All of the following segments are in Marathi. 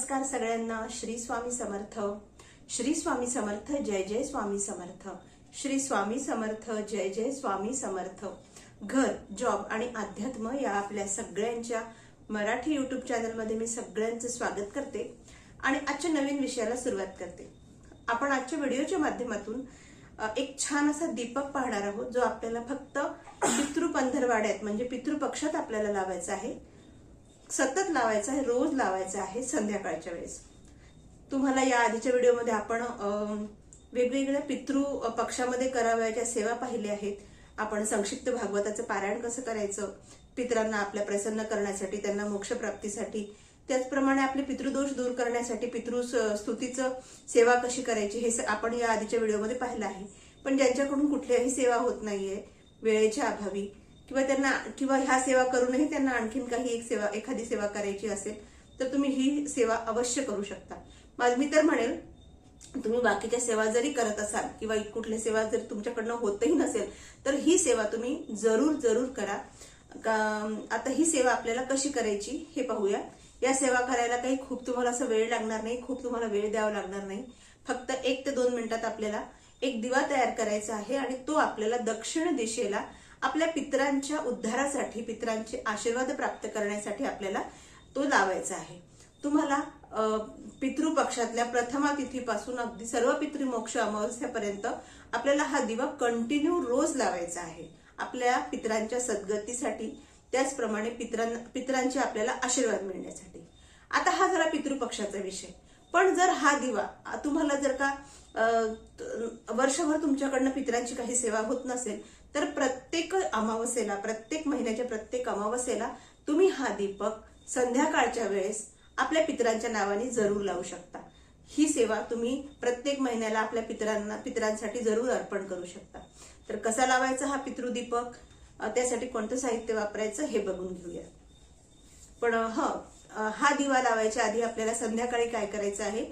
नमस्कार सगळ्यांना. श्री स्वामी समर्थ. श्री स्वामी समर्थ जय जय स्वामी समर्थ. श्री स्वामी समर्थ जय जय स्वामी समर्थ. घर जॉब आणि अध्यात्म या आपल्या सगळ्यांच्या मराठी युट्यूब चॅनलमध्ये मी सगळ्यांचं स्वागत करते आणि आजच्या नवीन विषयाला सुरुवात करते. आपण आजच्या व्हिडिओच्या माध्यमातून एक छान असा दीपक पाहणार आहोत जो आपल्याला फक्त पितृ पंधरवाड्यात म्हणजे पितृपक्षात आपल्याला लावायचा आहे. सतत लावायचा आहे रोज लावायचं आहे संध्याकाळच्या वेळेस. तुम्हाला या आधीच्या व्हिडिओमध्ये आपण वेगवेगळ्या पितृ पक्षामध्ये करावयाच्या सेवा पाहिल्या आहेत. आपण संक्षिप्त भागवताचं पारायण कसं करायचं? पितरांना आपल्या प्रसन्न करण्यासाठी त्यांना मोक्षप्राप्तीसाठी त्याचप्रमाणे आपले पितृदोष दूर करण्यासाठी पितृ स्तुतीचं सेवा कशी करायची हे स- आपण या आधीच्या व्हिडिओमध्ये पाहिलं आहे. पण ज्यांच्याकडून कुठल्याही सेवा होत नाहीये वेळेच्या अभावी किंवा त्यांना किंवा ह्या सेवा करूनही त्यांना आणखीन काही एक सेवा एखादी सेवा करायची असेल तर तुम्ही ही सेवा अवश्य करू शकता. माझ मी तर म्हणेल तुम्ही बाकीच्या सेवा जरी करत असाल किंवा कुठल्या सेवा जर तुमच्याकडनं होतही नसेल तर ही सेवा तुम्ही जरूर जरूर करा. का- आता ही सेवा आपल्याला कशी करायची हे पाहूया. या सेवा करायला काही खूप तुम्हाला असं वेळ लागणार नाही खूप तुम्हाला वेळ द्यावा लागणार नाही. फक्त एक ते दोन मिनिटात आपल्याला एक दिवा तयार करायचा आहे आणि तो आपल्याला दक्षिण दिशेला आपल्या पितरांच्या उद्धारासाठी पितरांचे आशीर्वाद प्राप्त करण्यासाठी आपल्याला तो लावायचा आहे. तुम्हाला पितृपक्षातल्या प्रथमा तिथीपासून अगदी सर्व पितृमोक्ष अमावस्यापर्यंत आपल्याला हा दिवा कंटिन्यू रोज लावायचा आहे. आपल्या पितरांच्या सद्गतीसाठी त्याचप्रमाणे पितरांना पितरांचे आपल्याला आशीर्वाद मिळण्यासाठी. आता हा झाला पितृपक्षाचा विषय. पण जर हा दिवा तुम्हाला जर का वर्षभर तुमच्याकडनं पितरांची काही सेवा होत नसेल तर प्रत्येक अमावस्येला प्रत्येक महिन्याच्या प्रत्येक अमावस्येला तुम्ही हा दीपक संध्याकाळच्या वेळेस आपल्या पितरांच्या नावाने जरूर लावू शकता. ही सेवा तुम्ही प्रत्येक महिन्याला आपल्या पितरांना पितरांसाठी जरूर अर्पण करू शकता. तर कसा लावायचा हा पितृदीपक त्यासाठी कोणतं साहित्य वापरायचं हे बघून घेऊया. पण ह हा दिवा लावायच्या आधी आपल्याला संध्याकाळी काय करायचं आहे?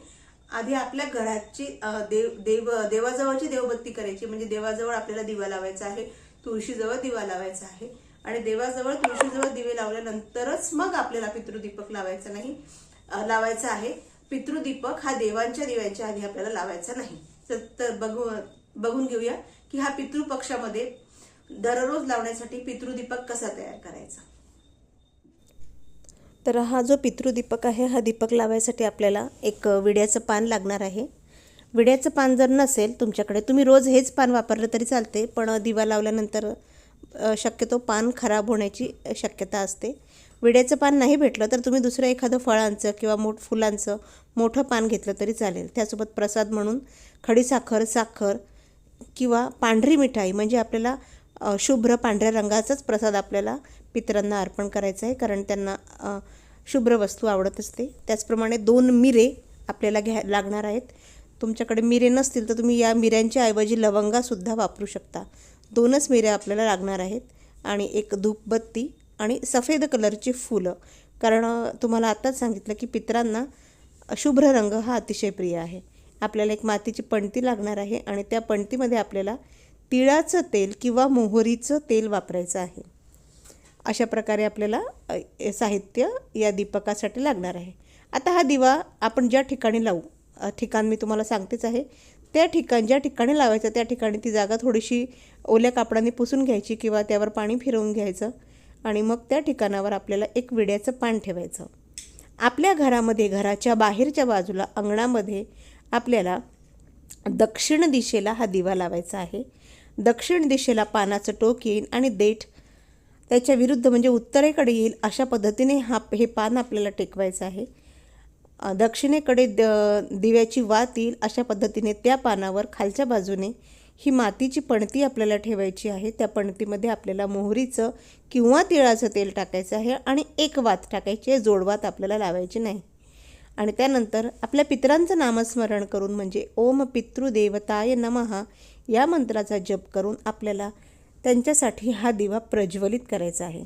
आधी आपल्या घराची देव देव देवाजवळची देवबत्ती करायची. म्हणजे देवाजवळ आपल्याला दिवा लावायचा आहे तुळशीजवळ दिवा लावायचा आहे. आणि देवाजवळ तुळशीजवळ दिवे लावल्यानंतरच मग आपल्याला पितृदीपक लावायचा नाही लावायचा आहे. पितृदीपक हा देवांच्या दिव्यांच्या आधी आपल्याला लावायचा नाही. तर- तर बघू बघून घेऊया की हा पितृपक्षामध्ये दररोज लावण्यासाठी पितृदीपक कसा तयार करायचा. तर हा जो पितृदीपक आहे हा दीपक लावायसाठी आपल्याला एक विड्याचं पान लागणार आहे. विड्याचं पान जर नसेल तुमच्याकडे तुम्ही रोज हेच पान वापरलं तरी चालते पण दिवा लावल्यानंतर शक्यतो पान खराब होण्याची शक्यता असते. विड्याचं पान नाही भेटलं तर तुम्ही दुसरं एखादं फळांचं किंवा मोठ फुलांचं मोठं पान घेतलं तरी चालेल. त्यासोबत प्रसाद म्हणून खडीसाखर साखर किंवा पांढरी मिठाई म्हणजे आपल्याला शुभ्र पांढऱ्या रंगाचाच प्रसाद आपल्याला पितरांना अर्पण करायचा आहे कारण त्यांना शुभ्र वस्तू आवडत असते. त्याचप्रमाणे दोन मिरे आपल्याला घ्या लागणार आहेत. तुमच्याकडे मिरे नसतील तर तुम्ही या मिऱ्यांच्या ऐवजी लवंगासुद्धा वापरू शकता. दोनच मिऱ्या आपल्याला लागणार आहेत आणि एक धूपबत्ती आणि सफेद कलरची फुलं. कारण तुम्हाला आत्ताच सांगितलं की पितरांना शुभ्र रंग हा अतिशय प्रिय आहे. आपल्याला एक मातीची पणती लागणार आहे आणि त्या पणतीमध्ये आपल्याला तिळाचं तेल किंवा मोहरीचं तेल वापरायचं आहे. अशा प्रकारे आपल्याला साहित्य या दीपकासाठी लागणार आहे. आता हा दिवा आपण ज्या ठिकाणी लावू ठिकाण मी तुम्हाला सांगतेच आहे. त्या ठिकाण ज्या ठिकाणी लावायचं त्या ठिकाणी ती जागा थोडीशी ओल्या कापडाने पुसून घ्यायची किंवा त्यावर पाणी फिरवून घ्यायचं आणि मग त्या ठिकाणावर आपल्याला एक विड्याचं पान ठेवायचं. आपल्या घरामध्ये घराच्या बाहेरच्या बाजूला अंगणामध्ये आपल्याला दक्षिण दिशेला हा दिवा लावायचा आहे. दक्षिण दिशेला पानाचं टोक येईल आणि देठ त्याच्या विरुद्ध म्हणजे उत्तरेकडे येईल अशा पद्धतीने हा हे पान आपल्याला टेकवायचं आहे. दक्षिणेकडे द दिव्याची वात येईल अशा पद्धतीने त्या पानावर खालच्या बाजूने ही मातीची पणती आपल्याला ठेवायची आहे. त्या पणतीमध्ये आपल्याला मोहरीचं किंवा तिळाचं तेल टाकायचं आहे आणि एक वात टाकायची आहे. जोडवात आपल्याला लावायची नाही. आणि त्यानंतर आपल्या पितरांचं नामस्मरण करून म्हणजे ओम पितृदेवताय नमः या मंत्राचा जप करून आपल्याला त्यांच्यासाठी हा दिवा प्रज्वलित करायचा आहे.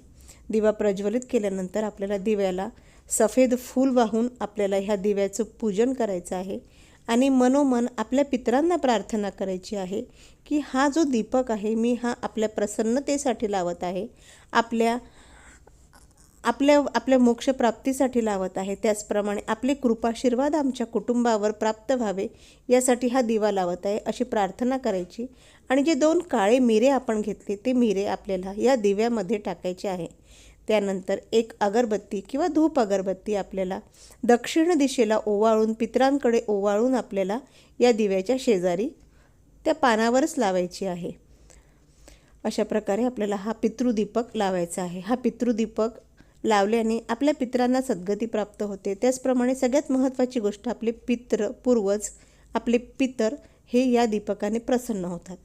दिवा प्रज्वलित केल्यानंतर आपल्याला दिव्याला सफेद फूल वाहून आपल्याला ह्या दिव्याचं पूजन करायचं आहे. आणि मनोमन आपल्या पितरांना प्रार्थना करायची आहे की हा जो दीपक आहे मी हा आपल्या प्रसन्नतेसाठी लावत आहे. आपल्या आपल्या आपल्या मोक्षप्राप्तीसाठी लावत आहे. त्याचप्रमाणे आपले कृपाशीर्वाद आमच्या कुटुंबावर प्राप्त व्हावे यासाठी हा दिवा लावत आहे अशी प्रार्थना करायची. आणि जे दोन काळे मिरे आपण घेतले ते मिरे आपल्याला या दिव्यामध्ये टाकायचे आहे. त्यानंतर एक अगरबत्ती किंवा धूप अगरबत्ती आपल्याला दक्षिण दिशेला ओवाळून पितरांकडे ओवाळून आपल्याला या दिव्याच्या शेजारी त्या पानावरच लावायची आहे. अशा प्रकारे आपल्याला हा पितृदीपक लावायचा आहे. हा पितृदीपक लावल्याने आपल्या पितरांना सद्गती प्राप्त होते. त्याचप्रमाणे सगळ्यात महत्त्वाची गोष्ट आपले पित्र पूर्वज आपले पितर हे या दीपकाने प्रसन्न होतात.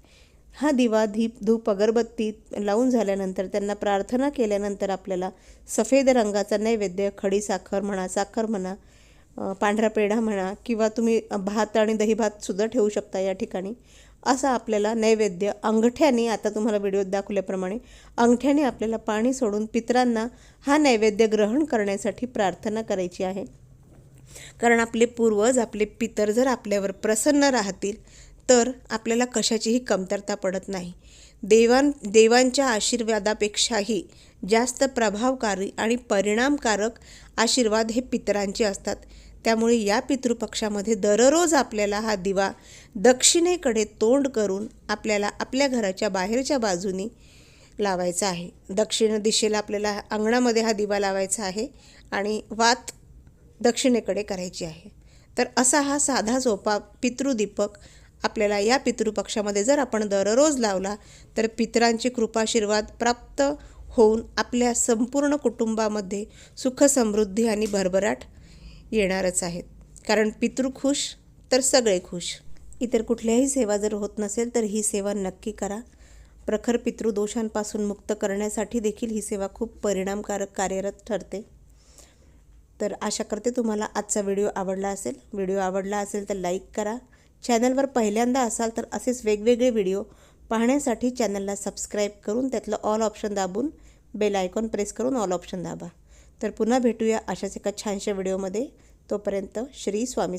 हा दिवा धीप धूप अगरबत्ती लावून झाल्यानंतर त्यांना प्रार्थना केल्यानंतर आपल्याला सफेद रंगाचा नैवेद्य खडी साखर म्हणा साखर म्हणा पांढरा पेढा म्हणा किंवा तुम्ही भात आणि दही भातसुद्धा ठेवू शकता या ठिकाणी. असा आपल्याला नैवेद्य अंगठ्याने आता तुम्हाला व्हिडिओत दाखवल्याप्रमाणे अंगठ्याने आपल्याला पाणी सोडून पितरांना हा नैवेद्य ग्रहण करण्यासाठी प्रार्थना करायची आहे. कारण आपले पूर्वज आपले पितर जर आपल्यावर प्रसन्न राहतील तर आपल्याला कशाचीही कमतरता पडत नाही. देवां देवांच्या आशीर्वादापेक्षाही जास्त प्रभावकारी आणि परिणामकारक आशीर्वाद हे पितरांचे असतात. त्यामुळे या पितृपक्षामध्ये दररोज आपल्याला हा दिवा दक्षिणेकडे तोंड करून आपल्याला आपल्या घराच्या बाहेरच्या बाजूनी लावायचा आहे. दक्षिण दिशेला आपल्याला अंगणामध्ये हा दिवा लावायचा आहे आणि वात दक्षिणेकडे करायची आहे. तर असा हा साधा सोपा पितृदीपक आपल्याला या पितृपक्षामध्ये जर आपण दररोज लावला तर पितरांची कृपाशीर्वाद प्राप्त होऊन आपल्या संपूर्ण कुटुंबामध्ये सुख समृद्धी आणि भरभराट येणारच आहेत. कारण पितृ खुश तर सगळे खुश. इतर कुठल्याही सेवा जर होत नसेल तर ही सेवा नक्की करा. प्रखर पितृदोषांपासून मुक्त करण्यासाठी देखील ही सेवा खूप परिणामकारक कार्यरत ठरते. तर आशा करते तुम्हाला आजचा व्हिडिओ आवडला असेल. व्हिडिओ आवडला असेल तर लाईक करा. चॅनलवर पहिल्यांदा असाल तर असेच वेगवेगळे व्हिडिओ पाहण्यासाठी चॅनलला सबस्क्राईब करून त्यातलं ऑल ऑप्शन दाबून बेल आयकॉन प्रेस करून ऑल ऑप्शन दाबा. तर पुन्हा भेटूया अशाच एका छानशा व्हिडिओमध्ये. तोपर्यंत श्री स्वामी